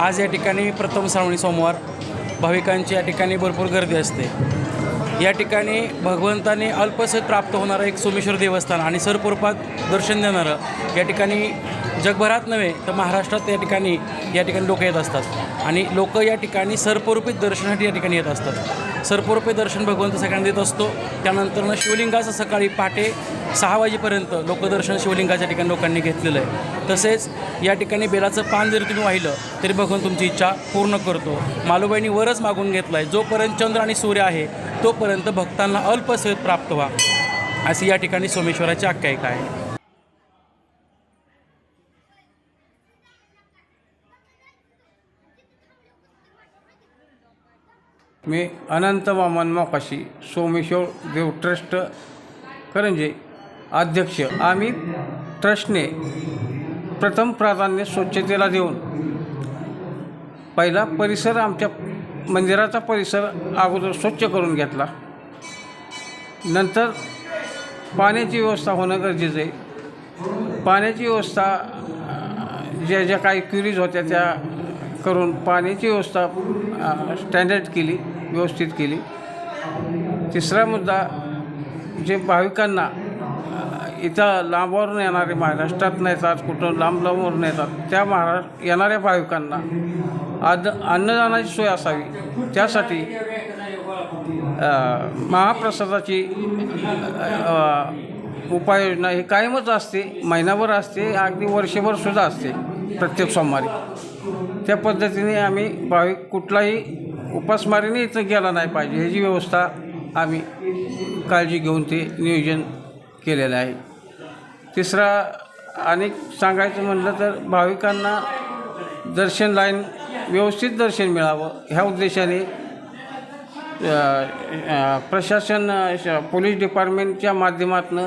आज या ठिकाणी प्रथम श्रावणी सोमवार. भाविकांची या ठिकाणी भरपूर गर्दी असते. या ठिकाणी भगवंताने अल्पसत प्राप्त होणारं एक सोमेश्वर देवस्थान आणि सरपूर्वात दर्शन देणारं या ठिकाणी जगभरात नव्हे तर महाराष्ट्रात या ठिकाणी या ठिकाणी लोक येत असतात. आणि लोक या ठिकाणी सरपरूपित दर्शनासाठी या ठिकाणी येत असतात. सर्परूपी दर्शन भगवंत सगळ्यांना देत असतो. त्यानंतरनं शिवलिंगाचं सकाळी पहाटे सहा वाजेपर्यंत लोकदर्शन शिवलिंगाच्या ठिकाणी लोकांनी घेतलेलं आहे. तसेच या ठिकाणी बेलाचं पान जरी तुम्ही वाहिलं तरी बघून तुमची इच्छा पूर्ण करतो. मालूबाईंनी वरच मागून घेतलं आहे जोपर्यंत चंद्र आणि सूर्य आहे तोपर्यंत भक्तांना अल्पसहित प्राप्त व्हा. अशी या ठिकाणी सोमेश्वराची आख्यायिका आहे. मी अनंत मामन मोकाशी सोमेश्वर देव ट्रस्ट करंजे अध्यक्ष आम्ही ट्रस्टने प्रथम प्राधान्य स्वच्छतेला देऊन पहिला परिसर आमच्या मंदिराचा परिसर अगोदर स्वच्छ करून घेतला. नंतर पाण्याची व्यवस्था होणं गरजेचं आहे. पाण्याची व्यवस्था ज्या ज्या काही क्युरीज होत्या त्या करून पाण्याची व्यवस्था स्टँडर्ड केली व्यवस्थित केली. तिसरा मुद्दा जे भाविकांना इथं लांबवरून येणारे महाराष्ट्रात येतात कुठं लांब लांबवरून येतात. त्या महाराष्ट्र येणाऱ्या भाविकांना आद अन्नदानाची सोय असावी. त्यासाठी महाप्रसादाची उपाययोजना ही कायमच असते. महिनाभर असते अगदी वर्षभर सुद्धा असते प्रत्येक सोमवारी. त्या पद्धतीने आम्ही भाविक कुठलाही उपासमारीने इथं गेला नाही पाहिजे. ह्याची व्यवस्था आम्ही काळजी घेऊन ते नियोजन केलेलं आहे. तिसरा आणि सांगायचं म्हटलं तर भाविकांना दर्शन लाईन व्यवस्थित दर्शन मिळावं. ह्या उद्देशाने प्रशासन पोलीस डिपार्टमेंटच्या माध्यमातून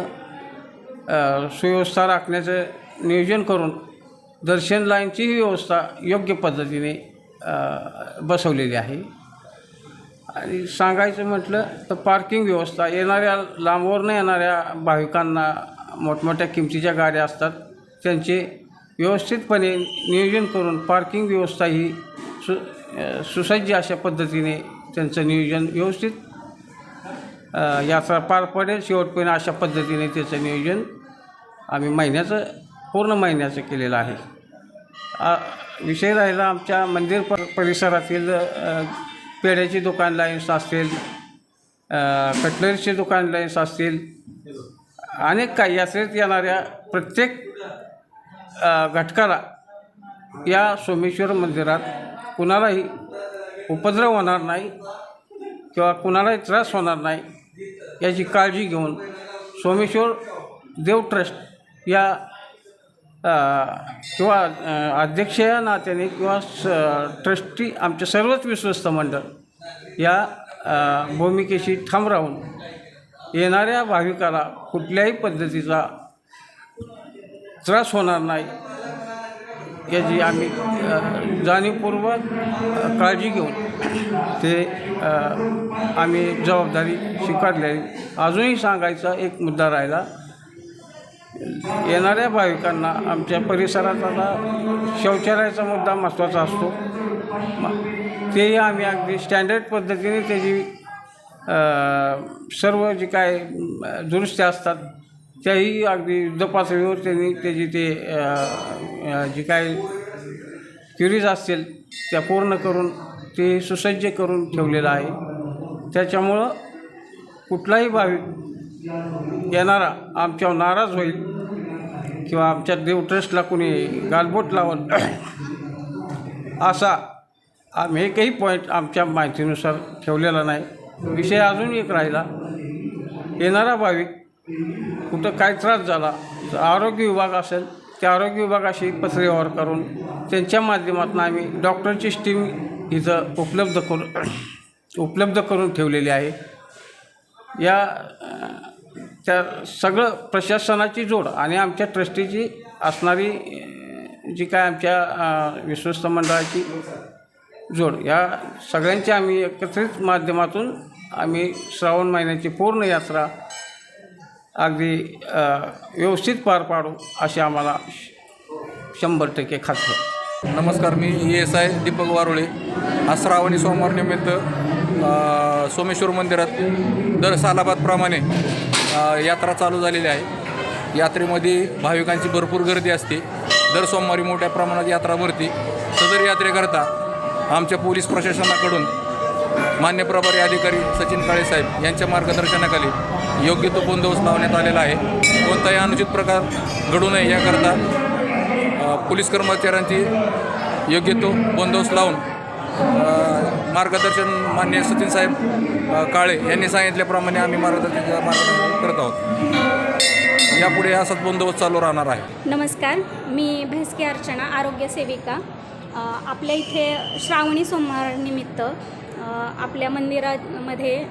सुव्यवस्था राखण्याचं नियोजन करून दर्शन लाईनचीही व्यवस्था योग्य पद्धतीने बसवलेली आहे. आणि सांगायचं म्हटलं तर पार्किंग व्यवस्था येणाऱ्या लांबवरनं येणाऱ्या भाविकांना मोठमोठ्या किमतीच्या गाड्या असतात. त्यांचे व्यवस्थितपणे नियोजन करून पार्किंग व्यवस्था ही सु सुसज्ज अशा पद्धतीने त्यांचं नियोजन व्यवस्थित यात्रा पार पडेल. शेवटपर्यंत अशा पद्धतीने त्याचं नियोजन आम्ही महिन्याचं पूर्ण महिन्याचं केलेलं आहे. विषय राहिला आमच्या मंदिर प परिसरातील अ, पेढ्याची दुकान लाईन्स असतील कटलरीचे दुकान लाईन्स असतील. अनेक काही यात्रेत येणाऱ्या प्रत्येक घटकाला या सोमेश्वर मंदिरात कुणालाही उपद्रव होणार नाही किंवा कुणालाही त्रास होणार नाही याची काळजी घेऊन सोमेश्वर देव ट्रस्ट या किंवा अध्यक्षीय अध्यक्ष या नात्याने किंवा स ट्रस्टी आमचे सर्वच विश्वस्त मंडळ या भूमिकेशी ठाम राहून येणाऱ्या भाविकाला कुठल्याही पद्धतीचा त्रास होणार नाही याची आम्ही जाणीवपूर्वक काळजी घेऊन ते आम्ही जबाबदारी स्वीकारलेली. अजूनही सांगायचा एक मुद्दा राहिला. येणाऱ्या भाविकांना आमच्या परिसरात आता शौचालयाचा मुद्दा महत्त्वाचा असतो. तेही आम्ही अगदी स्टँडर्ड पद्धतीने त्याची सर्व जे काय दुरुस्त्या असतात त्याही अगदी युद्धपातळीवर त्यांनी त्याची ते जी काय क्युरीज असतील त्या पूर्ण करून ते सुसज्ज करून ठेवलेलं आहे. त्याच्यामुळं कुठलाही भाविक येणारा आमच्यावर नाराज होईल किंवा आमच्या देव ट्रस्टला कोणी गालबोट लावून असा आम्ही एकही पॉईंट आमच्या माहितीनुसार ठेवलेला नाही. विषय अजून एक राहिला. येणारा भाविक कुठं काय त्रास झाला तर आरोग्य विभाग असेल त्या आरोग्य विभागाशी पत्रव्यवहार करून त्यांच्या माध्यमातून आम्ही डॉक्टरची स्टीम इथं उपलब्ध करून उपलब्ध करून ठेवलेली आहे. या त्या सगळं प्रशासनाची जोड आणि आमच्या ट्रस्टीची असणारी जी काय आमच्या विश्वस्त मंडळाची जोड. या सगळ्यांच्या आम्ही एकत्रित माध्यमातून आम्ही श्रावण महिन्याची पूर्ण यात्रा अगदी व्यवस्थित पार पाडू अशी आम्हाला शंभर टक्के खात्री नमस्कार मी एस आय दीपक वारुळे. आज श्रावणी सोमवार निमित्त सोमेश्वर मंदिरात दर सालाबादप्रमाणे यात्रा चालू झालेली आहे. यात्रेमध्ये भाविकांची भरपूर गर्दी असते. दर सोमवारी मोठ्या प्रमाणात यात्रा भरते. सदर यात्रेकरता आमच्या पोलीस प्रशासनाकडून मान्य प्रभारी अधिकारी सचिन काळे साहेब यांच्या मार्गदर्शनाखाली योग्य तो बंदोबस्त लावण्यात आलेला आहे. कोणताही अनुचित प्रकार घडू नये याकरता पोलीस कर्मचाऱ्यांची योग्य तो बंदोबस्त लावून मार्गदर्शन मान्य सचिन साहेब काळे यांनी सांगितल्याप्रमाणे आम्ही मार्गदर्शन मार्गदर्शन करत आहोत. यापुढे असाच बंदोबस्त चालू राहणार आहे. नमस्कार मी भेसके अर्चना आरोग्य सेविका. आपल्या इथे श्रावणी सोमवारनिमित्त आपल्या मंदिरामध्ये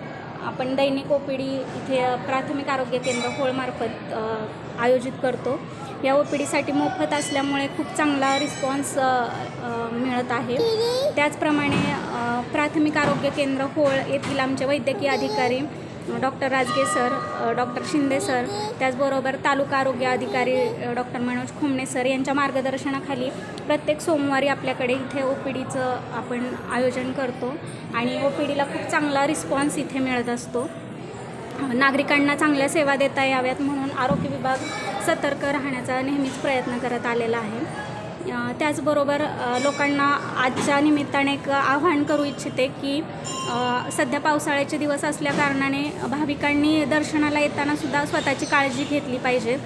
आपण दैनिक ओ पी डी इथे प्राथमिक आरोग्य केंद्र होळमार्फत आयोजित करतो. या ओ पी डीसाठी मोफत असल्यामुळे खूप चांगला रिस्पॉन्स मिळत आहे. त्याचप्रमाणे प्राथमिक आरोग्य केंद्र होळ येथील आमचे वैद्यकीय अधिकारी doctor Rajge sir doctor Shinde sir त्याचबरोबर तालुका आरोग्य अधिकारी डॉक्टर मनोज खुमणे सर यांच्या मार्गदर्शनाखाली प्रत्येक सोमवारी आपल्याकडे इथे ओ पी डीचं आपण आयोजन करतो आणि ओ पी डीला खूप चांगला रिस्पॉन्स इथे मिळत असतो. नागरिकांना चांगल्या सेवा देता याव्यात म्हणून आरोग्य विभाग सतर्क राहण्याचा नेहमीच प्रयत्न करत आलेला आहे. त्याचबरोबर लोकांना आजच्या निमित्ताने एक आव्हान करू इच्छिते की सध्या पावसाळ्याचे दिवस असल्याकारणाने भाविकांनी दर्शनाला येताना सुद्धा स्वतःची काळजी घेतली पाहिजे.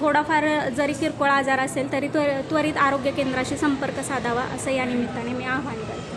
थोडाफार जरी किरकोळ आजार असेल तरी त्वरित आरोग्य केंद्राशी संपर्क साधावा असं या निमित्ताने मी आव्हान करते.